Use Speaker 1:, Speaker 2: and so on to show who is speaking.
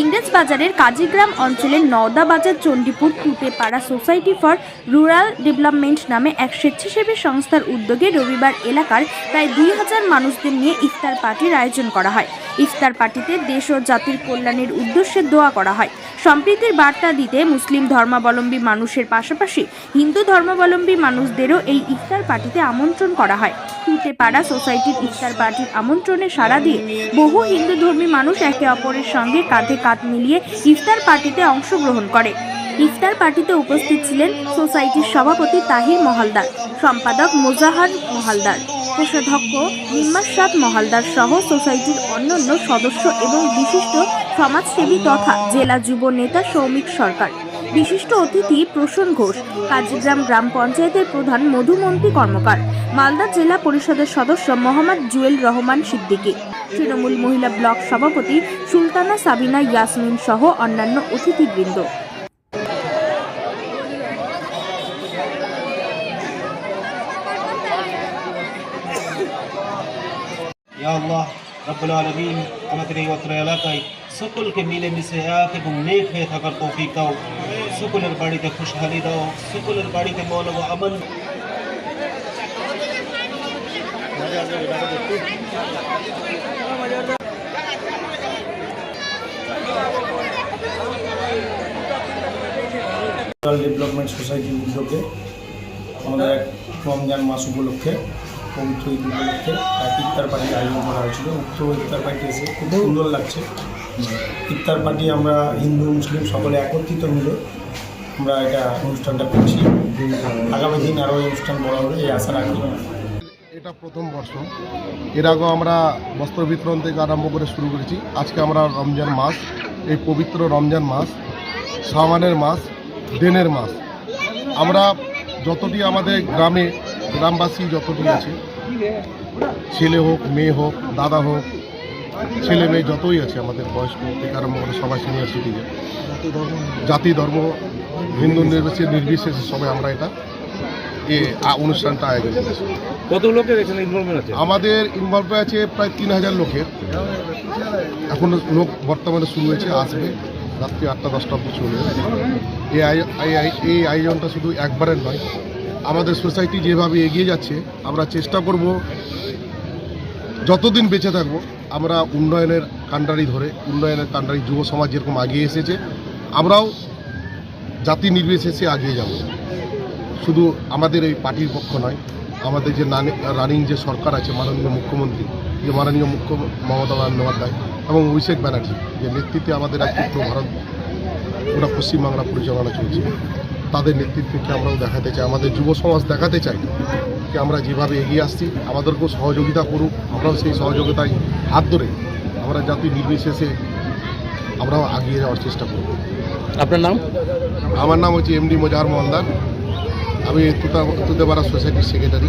Speaker 1: ইংরেজ বাজারের কাজীগ্রাম অঞ্চলের Nowda Bazar Chandipur Tutepara society for rural development নামে এক স্বেচ্ছাসেবী সংস্থার উদ্যোগে রবিবার এলাকার প্রায় দুই হাজার মানুষদের নিয়ে ইফতার পার্টির আয়োজন করা হয়। ইফতার পার্টিতে দেশ ও জাতির কল্যাণের উদ্দেশ্যে দোয়া করা হয়। সম্প্রীতির বার্তা দিতে মুসলিম ধর্মাবলম্বী মানুষের পাশাপাশি হিন্দু ধর্মাবলম্বী মানুষদেরও এই ইফতার পার্টিতে আমন্ত্রণ করা হয়। তুতেপাড়া সোসাইটির ইফতার পার্টির আমন্ত্রণে সাড়া দিয়ে বহু হিন্দু ধর্মী মানুষ একে অপরের সঙ্গে কাঁধে কাঁধ মিলিয়ে ইফতার পার্টিতে অংশগ্রহণ করে। ইফতার পার্টিতে উপস্থিত ছিলেন সোসাইটির সভাপতি তাহির মহালদার, সম্পাদক মোজাহার মহালদার। কোষাধ্যক্ষ নিম্মাসাদ মহালদার সহ সোসাইটির অন্যান্য সদস্য এবং বিশিষ্ট সমাজসেবী তথা জেলা যুব নেতা সৌমিক সরকার। বিশিষ্ট অতিথি প্রসূন ঘোষ, কাজীগ্রাম গ্রাম পঞ্চায়েতের প্রধান মধুমন্তী কর্মকার, মালদা জেলা পরিষদের সদস্য মোহাম্মদ জুয়েল রহমান সিদ্দিকী, তৃণমূল মহিলা ব্লক সভাপতি সুলতানা সাবিনা ইয়াসমিন সহ অন্যান্য অতিথিবৃন্দ।
Speaker 2: ইয়া আল্লাহ রব্বুল আলমিন আমাদের এই অত্র এলাকায় সকলকে মিলেমিশে এক এবং নেক হয়ে থাকার তৌফিক দাও সকলের বাড়িতে খুশহালি দাও সকলের বাড়িতে মৌলব আমন
Speaker 3: রুরাল ডেভেলপমেন্ট সোসাইটির উদ্যোগে আমাদের এক রমজান মাস উপলক্ষে পবিত্র ঈদ উপলক্ষে এক ইফতার পার্টির আয়োজন করা হয়েছিল। উক্ত ইফতার পার্টি এসে খুব সুন্দর লাগছে। ইফতার পার্টি আমরা হিন্দু মুসলিম সকলে একত্রিত মিলে আমরা এটা অনুষ্ঠানটা করছি। আগামী দিন আরও এই অনুষ্ঠান বড় হবে এই আশা রাখি।
Speaker 4: এটা প্রথম বর্ষ। এর আগেও আমরা বস্ত্র বিতরণ থেকে আরম্ভ করে শুরু করেছি। আজকে আমরা রমজান মাস। এই পবিত্র রমজান মাস সামানের মাস দেনের মাস। আমরা যতটি আমাদের গ্রামে গ্রামবাসী যতটি আছে ছেলে হোক মেয়ে হোক দাদা হোক ছেলে মেয়ে যতই আছে আমাদের বয়স্ক থেকে আরম্ভ করে সবাই সিনিয়র সিটিজেন জাতি ধর্ম হিন্দু নির্বিশেষে নির্বিশেষে সবাই আমরা এটা এ অনুষ্ঠানটা আয়োজন করেছি।
Speaker 5: কত লোকের এখানে ইনভলভমেন্ট আছে?
Speaker 4: আমাদের ইনভলভ আছে প্রায় তিন হাজার লোকের। এখনও লোক বর্তমানে শুরু হয়েছে আসবে রাত্রি আটটা দশটা অব্দি এই আয়- এই আয়োজনটা শুধু একবারের নয় আমাদের সোসাইটি যেভাবে এগিয়ে যাচ্ছে, আমরা চেষ্টা করব যতদিন বেঁচে থাকব, আমরা উন্নয়নের কাণ্ডারি ধরে, উন্নয়নের কাণ্ডারি যুব সমাজ যেরকম এগিয়ে এসেছে, আমরাও জাতি নির্বিশেষে এগিয়ে যাব। শুধু আমাদের এই পার্টির পক্ষ নয়, আমাদের যে রানিং যে সরকার আছে, মাননীয় মুখ্যমন্ত্রী, যে মাননীয় মুখ্য মমতা বন্দ্যোপাধ্যায় এবং অভিষেক ব্যানার্জি, যে নেতৃত্বে আমাদের একত্র ভারত পুরো পশ্চিমবাংলা পরিচালনা চলছে। তাদের নেতৃত্বকে আমরাও দেখাতে চাই আমাদের যুব সমাজ দেখাতে চাই যে আমরা যেভাবে এগিয়ে আসছি আমাদেরকেও সহযোগিতা করুক আমরাও সেই সহযোগিতায় হাত ধরে আমরা জাতি নির্বিশেষে আমরাও আগিয়ে যাওয়ার চেষ্টা করব।
Speaker 5: আপনার নাম?
Speaker 4: আমার নাম হচ্ছে এমডি মোজাহার মহলদার আমি তুতা তুতেপাড়া সোসাইটির সেক্রেটারি